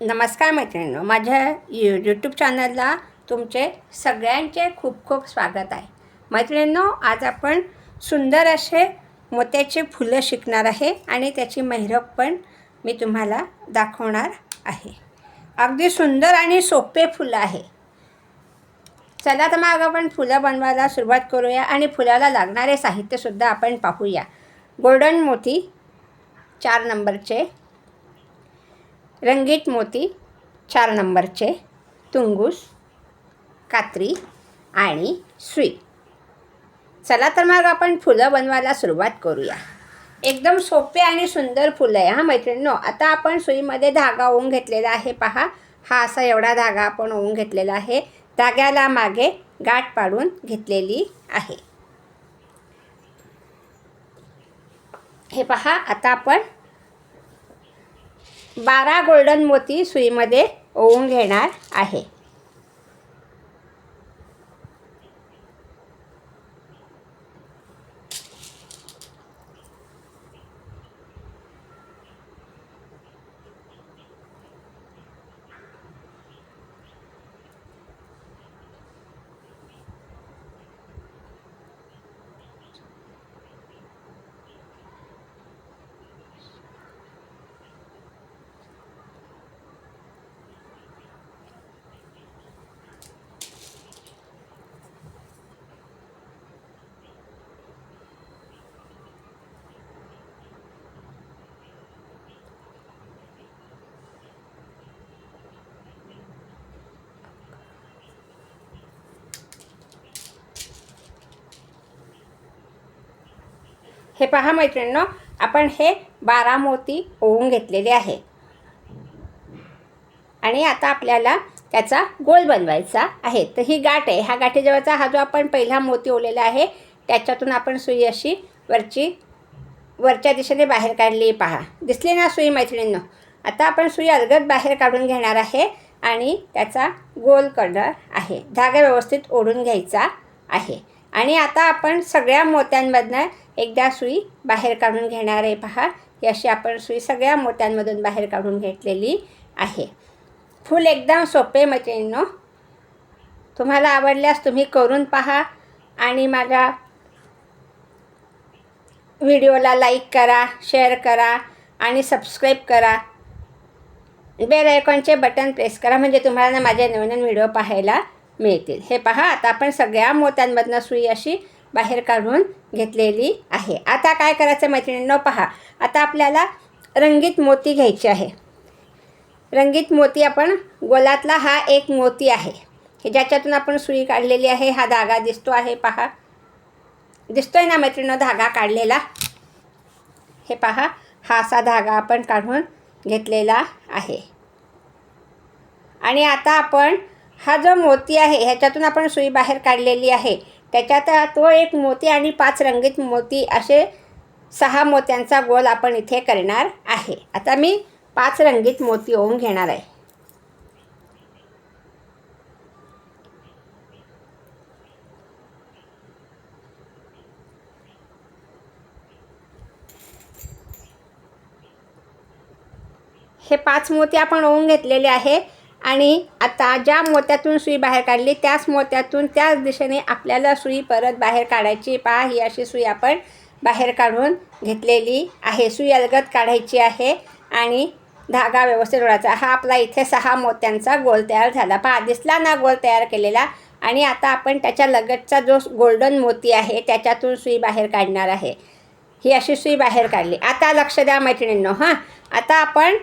नमस्कार मैत्रिणींनो माझ्या यू यूट्यूब चॅनलला तुमचे सगळ्यांचे खूप खूप स्वागत आहे. मैत्रिणींनो आज आपण सुंदर असे मोत्याचे फुलं शिकणार आहे आणि त्याची मेहरब पण मी तुम्हाला दाखवणार आहे. अगदी सुंदर आणि सोपे फुलं आहे. चला तर मग आपण फुलं बनवायला सुरुवात करूया आणि फुलाला लागणारे साहित्यसुद्धा आपण पाहूया. गोल्डन मोती चार नंबरचे रंगीत मोती चार नंबरचे तुंगूस कात्री आणि सुई. चला तर मग आपण फुलं बनवायला सुरुवात करूया. एकदम सोपे आणि सुंदर फुलं आहे हां मैत्रिणींनो. आता आपण सुईमध्ये धागा ओवून घेतलेला आहे पहा. हा असा एवढा धागा आपण ओवून घेतलेला आहे. धाग्याला मागे गाठ पाडून घेतलेली आहे. हे पहा आता आपण बारा गोल्डन मोती सुईमध्ये ओवून घेणार आहे. हे पहा मैत्रिणींनो आपण हे बारा मोती ओवून घेतलेले आहे. आणि आता आपल्याला त्याचा गोल बनवायचा आहे. तर ही गाठ आहे. ह्या गाठीजवळचा हा जो आपण पहिला मोती ओलेला आहे त्याच्यातून आपण सुई अशी वरची वरच्या दिशेने बाहेर काढली पहा. दिसली ना सुई मैत्रिणींनो? आता आपण सुई अलगद बाहेर काढून घेणार आहे आणि त्याचा गोल करणार आहे. धागा व्यवस्थित ओढून घ्यायचा आहे. आणि आता आपण सगळ्या मोत्यांमधनं एकदा सुई बाहेर काढून घेणार आहे. पहा ही अशी आपण सुई सगळ्या मोत्यांमधून बाहेर काढून घेतलेली आहे. फूल एकदम सोपे मैत्रिणींनो तुम्हाला आवडल्यास तुम्ही करून पहा आणि माझ्या व्हिडिओला लाईक करा शेअर करा आणि सबस्क्राईब करा. बेल आयकॉनचे बटन प्रेस करा म्हणजे तुम्हाला ना माझे नवीन व्हिडिओ पाहायला मिळतील. हे पहा आता आपण सगळ्या मोत्यांमधनं सुई अशी बाहेर काढून घेतलेली आहे. आता काय करायचं मैत्रिणींनो पहा. आता आपल्याला रंगीत मोती घ्यायचे आहे. रंगीत मोती आपण गोलातला हा एक मोती आहे. हे ज्याच्यातून आपण सुई काढलेली आहे हा धागा दिसतो आहे पहा. दिसतोय ना मैत्रिणीनं धागा काढलेला? हे पहा हा असा धागा आपण काढून घेतलेला आहे. आणि आता आपण हा जो मोती आहे ह्याच्यातून आपण सुई बाहेर काढलेली आहे. त्याच्यात तो एक मोती आणि पाच रंगीत मोती असे सहा मोत्यांचा गोल आपण इथे करणार आहे. आता मी पाच रंगीत मोती ओवून घेणार आहे. हे पाच मोती आपण ओवून घेतलेले आहे आणि आता ज्या मोत्यातून सुई बाहेर काढली त्याच मोत्यातून त्याच दिशेने आपल्याला सुई परत बाहेर काढायची. पहा ही अशी सुई आपण बाहेर काढून घेतलेली आहे. सुई अलगत काढायची आहे आणि धागा व्यवस्थित ओढायचा. हा आपला इथे सहा मोत्यांचा गोल तयार झाला. पहा दिसला ना गोल तयार केलेला? आणि आता आपण त्याच्या लगतचा जो गोल्डन मोती आहे त्याच्यातून सुई बाहेर काढणार आहे. ही अशी सुई बाहेर काढली. आता लक्ष द्या मैत्रिणींनो हां. आता आपण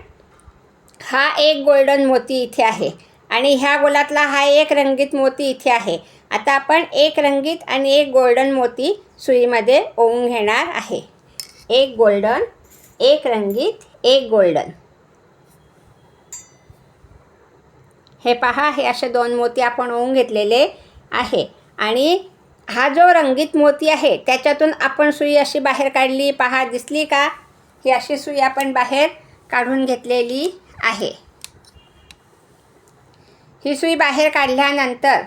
हा एक गोल्डन मोती इथे आहे. आणि ह्या गोलातला हा एक रंगीत मोती इथे आहे. आता आपण एक रंगीत आणि एक गोल्डन मोती सुईमध्ये ओवून घेणार आहे. एक गोल्डन एक रंगीत एक गोल्डन हे पहा हे असे दोन मोती आपण ओवून घेतलेले आहे. आणि हा जो रंगीत मोती आहे त्याच्यातून आपण सुई अशी बाहेर काढली. पहा दिसली का? ही अशी सुई आपण बाहेर काढून घेतलेली आहे. ही सुई बाहेर काढल्यानंतर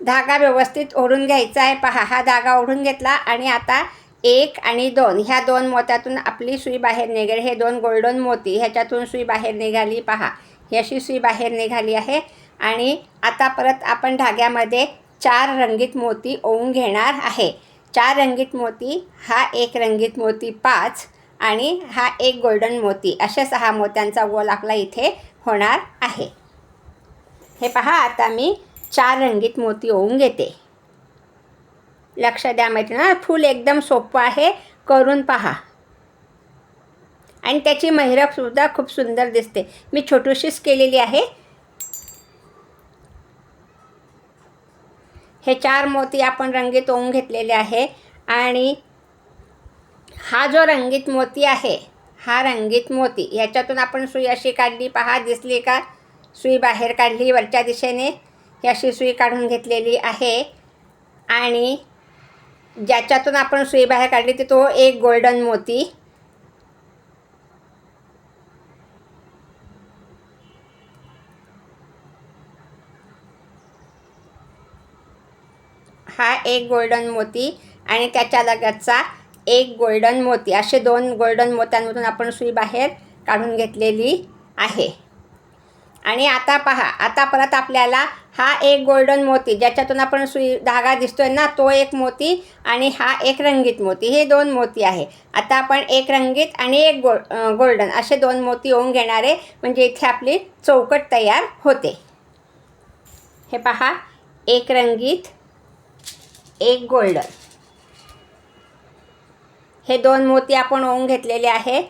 धागा व्यवस्थित ओढून घ्यायचा आहे. पहा हा धागा ओढून घेतला आणि आता एक आणि दोन. ह्या दोन मोत्यातून आपली सुई बाहेर निघेल. हे दोन गोल्डन मोती ह्याच्यातून सुई बाहेर निघाली. पहा ही अशी सुई बाहेर निघाली आहे. आणि आता परत आपण धाग्यामध्ये चार रंगीत मोती ओवून घेणार आहे. चार रंगीत मोती हा एक रंगीत मोती पाच. आणि हा एक गोल्डन मोती. अशा सहा मोत्यांचा गोल आपला इथे होणार आहे. हे पहा आता मी चार रंगीत मोती ओवून घेते. लक्ष द्या मैत्रिणा फूल एकदम सोपं आहे करून पहा. आणि त्याची सुद्धा खूप सुंदर दिसते. मी छोटीशीच केलेली आहे. हे चार मोती आपण रंगीत ओवून घेतलेले आहे. आणि हा जो रंगीत मोती आहे हा रंगीत मोती ह्याच्यातून आपण सुई अशी काढली पहा दिसली का? सुई बाहेर काढली वरच्या दिशेने ही अशी सुई काढून घेतलेली आहे. आणि ज्याच्यातून आपण सुई बाहेर काढली ती तो एक गोल्डन मोती. हा एक गोल्डन मोती आणि त्याच्या लगतचा एक गोल्डन मोती असे दोन गोल्डन मोत्यांमधून आपण सुई बाहेर काढून घेतलेली आहे. आणि आता पहा आता परत आपल्याला हा एक गोल्डन मोती ज्याच्यातून आपण सुई धागा दिसतोय ना तो एक मोती आणि हा एक रंगीत मोती हे दोन मोती आहे. आता आपण एक रंगीत आणि एक गो गोल्डन असे दोन मोती होऊन घेणारे म्हणजे इथे आपली चौकट तयार होते. हे पहा एक रंगीत एक गोल्डन हे दोन मोती आपण ओवून घेतलेले आहे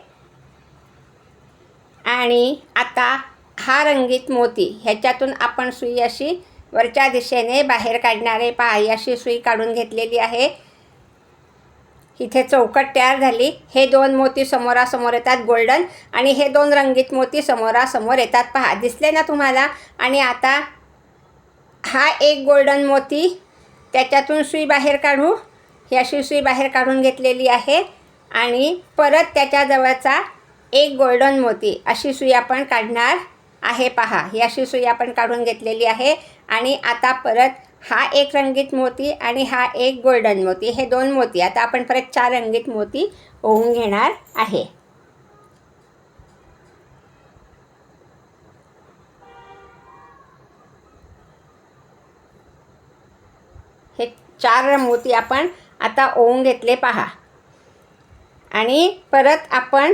आणि आता हा रंगीत मोती ह्याच्यातून आपण सुई अशी वरच्या दिशेने बाहेर काढणारे पहा अशी सुई काढून घेतलेली आहे. इथे चौकट तयार झाली. हे दोन मोती समोरासमोर येतात गोल्डन. आणि हे दोन रंगीत मोती समोरासमोर येतात. पहा दिसले ना तुम्हाला? आणि आता हा एक गोल्डन मोती त्याच्यातून सुई बाहेर काढू. ही अशी सुई बाहेर काढून घेतलेली आहे. आणि परत त्याच्याजवळचा एक गोल्डन मोती. अशी सुई आपण काढणार आहे पहा. ही अशी सुई आपण काढून घेतलेली आहे. आणि आता परत हा एक रंगीत मोती आणि हा एक गोल्डन मोती. हे दोन मोती. आता आपण परत चार रंगीत मोती ओवून घेणार आहे. हे चार मोती आपण आता ओवून घेतले पहा. आणि परत आपण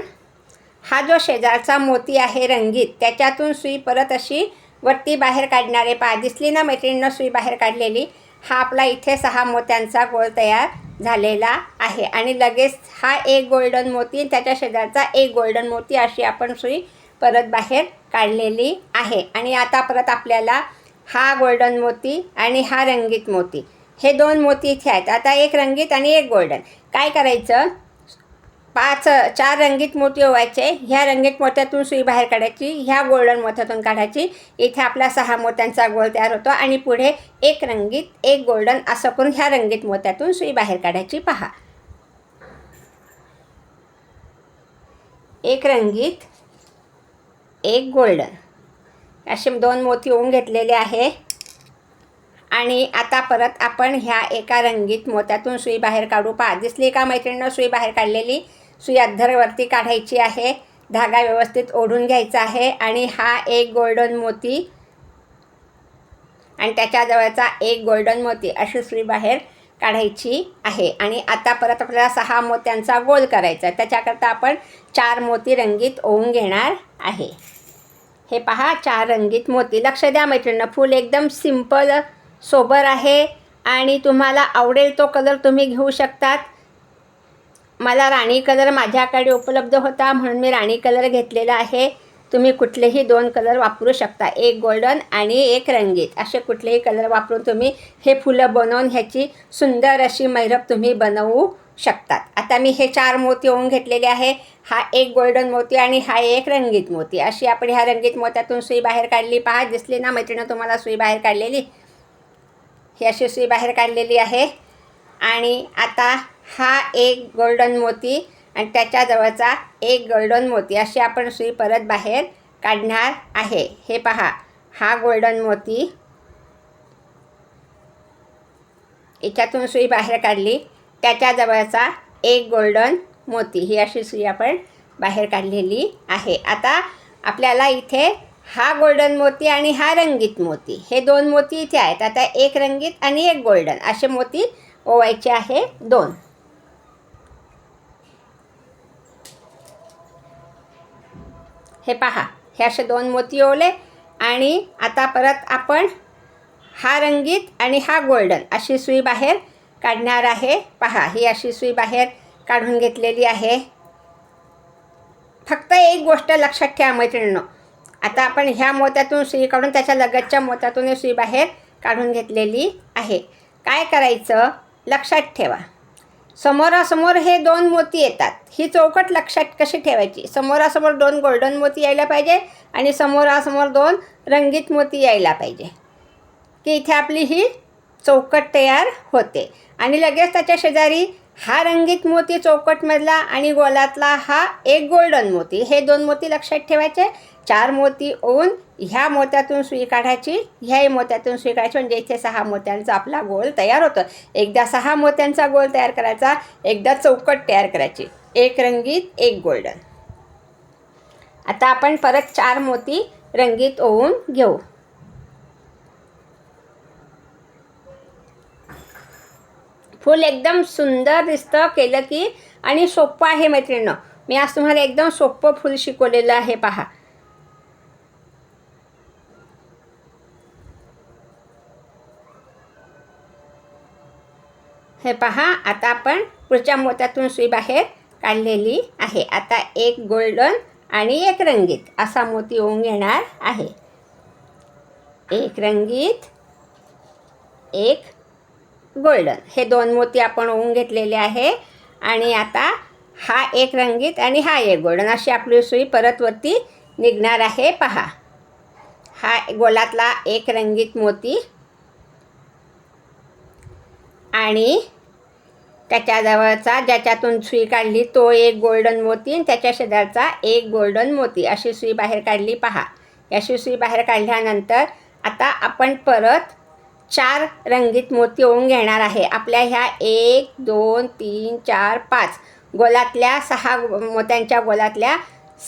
हा जो शेजारचा मोती आहे रंगीत त्याच्यातून सुई परत अशी वरती बाहेर काढणारे पहा. दिसली ना मैत्रिणीनं सुई बाहेर काढलेली? हा आपला इथे सहा मोत्यांचा गोळ तयार झालेला आहे. आणि लगेच हा एक गोल्डन मोती त्याच्या शेजारचा एक गोल्डन मोती अशी आपण सुई परत बाहेर काढलेली आहे. आणि आता परत आपल्याला हा गोल्डन मोती आणि हा रंगीत मोती. हे दोन मोती इथे आहेत. आता एक रंगीत आणि एक गोल्डन काय करायचं? पाच चार रंगीत मोती ओवायचे. ह्या रंगीत मोत्यातून सुई बाहेर काढायची. ह्या गोल्डन मोत्यातून काढायची. इथे आपला सहा मोत्यांचा गोल तयार होतो. आणि पुढे एक रंगीत एक गोल्डन असं करून ह्या रंगीत मोत्यातून सुई बाहेर काढायची. पहा. एक रंगीत एक गोल्डन असे दोन मोती होऊन घेतलेले आहे. आणि आता परत आपण ह्या एका रंगीत मोत्यातून सुई बाहेर काढू पहा. दिसली का मैत्रिणीनं? सुई बाहेर काढलेली. सुई अद्धरवरती काढायची आहे. धागा व्यवस्थित ओढून घ्यायचा आहे आणि हा एक गोल्डन मोती आणि त्याच्याजवळचा एक गोल्डन मोती अशी सुई बाहेर काढायची आहे. आणि आता परत आपल्याला सहा मोत्यांचा गोल करायचा आहे. त्याच्याकरता आपण चार मोती रंगीत ओवून घेणार आहे. हे पहा चार रंगीत मोती. लक्ष द्या मैत्रिणीनं फूल एकदम सिंपल सोबर आहे आणि तुम्हाला आवडेल तो कलर तुम्ही घेऊ शकतात. मला राणी कलर माझ्याकडे उपलब्ध होता म्हणून मी राणी कलर घेतलेला आहे. तुम्ही कुठलेही दोन कलर वापरू शकता एक गोल्डन आणि एक रंगीत. असे कुठलेही कलर वापरून तुम्ही हे फुलं बनवून ह्याची सुंदर अशी मैरप तुम्ही बनवू शकतात. आता मी हे चार मोती होऊन घेतलेले आहे. हा एक गोल्डन मोती आणि हा एक रंगीत मोती. अशी आपण ह्या रंगीत मोत्यातून सुई बाहेर काढली. पहा दिसली ना मैत्रिणी तुम्हाला सुई बाहेर काढलेली? ही अशी सुई बाहेर काढलेली आहे. आणि आता हा एक गोल्डन मोती आणि त्याच्याजवळचा एक गोल्डन मोती अशी आपण सुई परत बाहेर काढणार आहे. हे पहा हा गोल्डन मोती. याच्यातून सुई बाहेर काढली. त्याच्याजवळचा एक गोल्डन मोती. ही अशी सुई आपण बाहेर काढलेली आहे. आता आपल्याला इथे हा गोल्डन मोती आणि हा रंगीत मोती. हे दोन मोती इथे आहेत. आता एक रंगीत आणि एक गोल्डन असे मोती ओवायचे आहे दोन. हे पहा हे असे दोन मोती ओवले आणि आता परत आपण हा रंगीत आणि हा गोल्डन अशी सुई बाहेर काढणार आहे. पहा ही अशी सुई बाहेर काढून घेतलेली आहे. फक्त एक गोष्ट लक्षात ठेवा मैत्रिणीनं. आता आपण ह्या मोत्यातून सुई काढून त्याच्या लगतच्या मोत्यातून सुई बाहेर काढून घेतलेली आहे. काय करायचं? लक्षात ठेवा. समोरासमोर हे दोन मोती येतात. ही चौकट लक्षात कशी ठेवायची? समोरासमोर दोन गोल्डन मोती यायला पाहिजे आणि समोरासमोर दोन रंगीत मोती यायला पाहिजे. की इथे आपली ही चौकट तयार होते. आणि लगेच त्याच्या शेजारी हा रंगीत मोती चौकटमधला आणि गोलातला हा एक गोल्डन मोती. हे दोन मोती लक्षात ठेवायचे. चार मोती ओवून ह्या मोत्यातून सुई काढायची ह्याही मोत्यातून सुई काढायची म्हणजे इथे सहा मोत्यांचा आपला गोल तयार होतो. एकदा सहा मोत्यांचा गोल तयार करायचा एकदा चौकट तयार करायची. एक रंगीत एक गोल्डन आता आपण परत चार मोती रंगीत ओवून घेऊ. फूल एकदम सुंदर दिसतं केलं की आणि सोपं आहे मैत्रिणीनं. मी आज तुम्हाला एकदम सोपं फूल शिकवलेलं आहे पहा. हे पहा आता आपण पुढच्या मोत्यातून सुई बाहेर काढलेली आहे. आता एक गोल्डन आणि एक रंगीत असा मोती होऊन घेणार आहे. एक रंगीत एक गोल्डन. हे दोन मोती आपण होऊन घेतलेले आहे. आणि आता हा एक रंगीत आणि हा एक गोल्डन. अशी आपली सुई परत वरती निघणार आहे. पहा. हा गोलातला एक रंगीत मोती आणि त्याच्याजवळचा ज्याच्यातून सुई काढली तो एक गोल्डन मोती आणि त्याच्या शेजारचा एक गोल्डन मोती. अशी सुई बाहेर काढली पहा. अशी सुई बाहेर काढल्यानंतर आता आपण परत चार रंगीत मोती होऊन घेणार आहे. आपल्या ह्या एक दोन तीन चार पाच. गोलातल्या सहा मोत्यांच्या गोलातल्या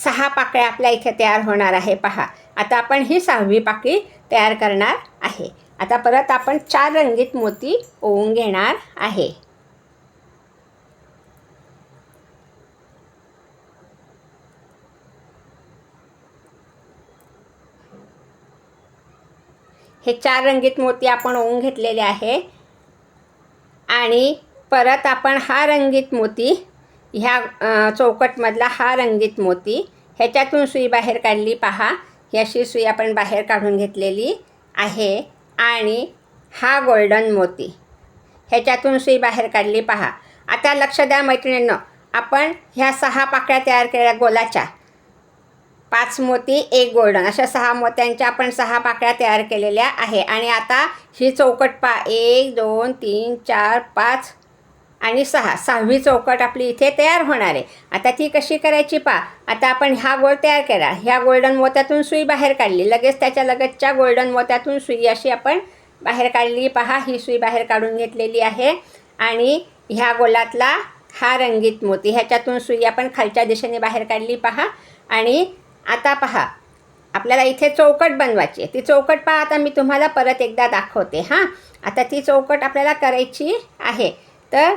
सहा पाकळ्या आपल्या इथे तयार होणार आहे पहा. आता आपण ही सहावी पाकळी तयार करणार आहे. आता परत आपण चार रंगीत मोती ओवून घेणार आहे. हे चार रंगीत मोती आपण ओवून घेतलेले आहे. आणि परत आपण हा रंगीत मोती ह्या चौकटमधला हा रंगीत मोती ह्याच्यातून सुई बाहेर काढली पहा. ही अशी सुई आपण बाहेर काढून घेतलेली आहे. आणि हा गोल्डन मोती ह्याच्यातून सुई बाहेर काढली पहा. आता लक्ष द्या मैत्रिणींनो आपण ह्या सहा पाकळ्या तयार केल्या गोलाच्या. पाच मोती एक गोल्डन. अशा सहा मोत्यांच्या आपण सहा पाकळ्या तयार केलेल्या आहे. आणि आता ही चौकट पा एक दोन तीन चार पाच आणि सहा. सहावी चौकट आपली इथे तयार होणार आहे. आता ती कशी करायची पा? आता आपण ह्या गोल तयार केला ह्या गोल्डन मोत्यातून सुई बाहेर काढली. लगेच त्याच्या लगतच्या गोल्डन मोत्यातून सुई अशी आपण बाहेर काढली. पहा ही सुई बाहेर काढून घेतलेली आहे. आणि ह्या गोलातला हा रंगीत मोती. ह्याच्यातून सुई आपण खालच्या दिशेने बाहेर काढली पहा. आणि आता पहा. आपल्याला इथे चौकट बनवायची आहे. ती चौकट पहा आता मी तुम्हाला परत एकदा दाखवते हां. आता ती चौकट आपल्याला करायची आहे. तर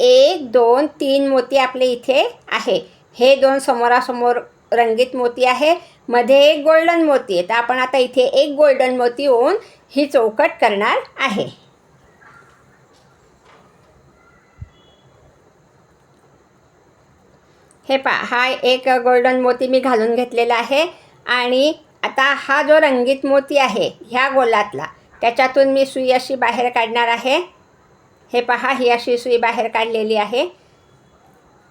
एक दोन तीन मोती आपले इथे आहे. हे दोन समोरासमोर रंगीत मोती आहे. मध्ये एक गोल्डन मोती आहे. तर आपण आता इथे एक गोल्डन मोती होऊन ही चौकट करणार आहे. हे पा हा एक गोल्डन मोती मी घालून घेतलेला आहे. आणि आता हा जो रंगीत मोती आहे ह्या गोलातला त्याच्यातून मी सुई अशी बाहेर काढणार आहे. हे पहा ही अशी सुई बाहेर काढलेली आहे.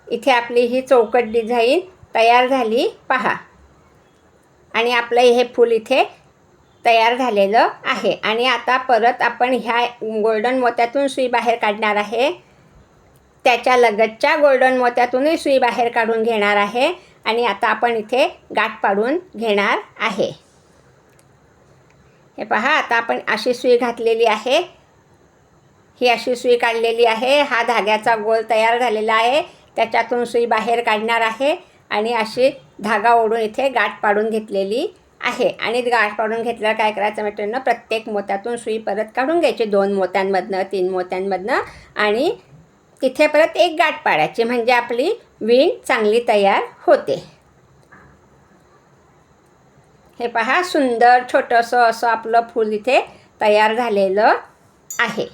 इथे आपली ही चौकट डिझाईन तयार झाली पहा. आणि आपलं हे फूल इथे तयार झालेलं आहे. आणि आता परत आपण ह्या गोल्डन मोत्यातून सुई बाहेर काढणार आहे. त्याच्या लगतच्या गोल्डन मोत्यातूनही सुई बाहेर काढून घेणार आहे. आणि आता आपण इथे गाठ पाडून घेणार आहे. हे पहा आता आपण अशी सुई घातलेली आहे. ही अशी सुई काढलेली आहे. हा धाग्याचा गोल तयार झालेला आहे. त्याच्यातून सुई बाहेर काढणार आहे. आणि अशी धागा ओढून इथे गाठ पाडून घेतलेली आहे. आणि गाठ पाडून घेतल्यावर काय करायचं मैत्रिणींनो प्रत्येक मोत्यातून सुई परत काढून घ्यायची. दोन मोत्यांमधनं तीन मोत्यांमधनं आणि तिथे परत एक गाठ पाडायची म्हणजे आपली विण चांगली तयार होते. हे पहा सुंदर छोटंसं असं आपलं फूल इथे तयार झालेलं आहे.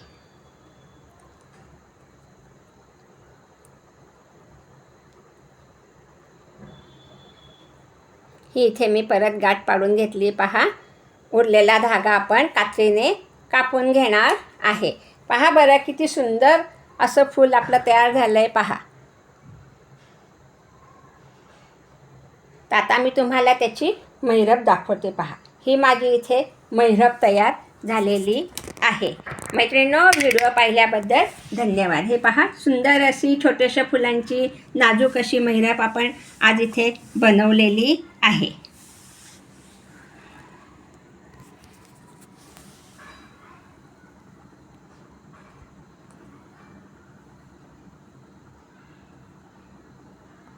ही इथे मी परत गाठ पाडून घेतली पहा. उरलेला धागा आपण कात्रीने कापून घेणार आहे. पहा बरं किती सुंदर असं फूल आपलं तयार झालं आहे पहा. तर आता मी तुम्हाला त्याची मैरप दाखवते पहा. ही माझी इथे मैरप तयार झालेली आहे. मैत्रिणींनो व्हिडिओ पाहिल्याबद्दल धन्यवाद. हे पहा सुंदर अशी छोट्याशा फुलांची नाजूक अशी मैरप आपण आज इथे बनवलेली आहे.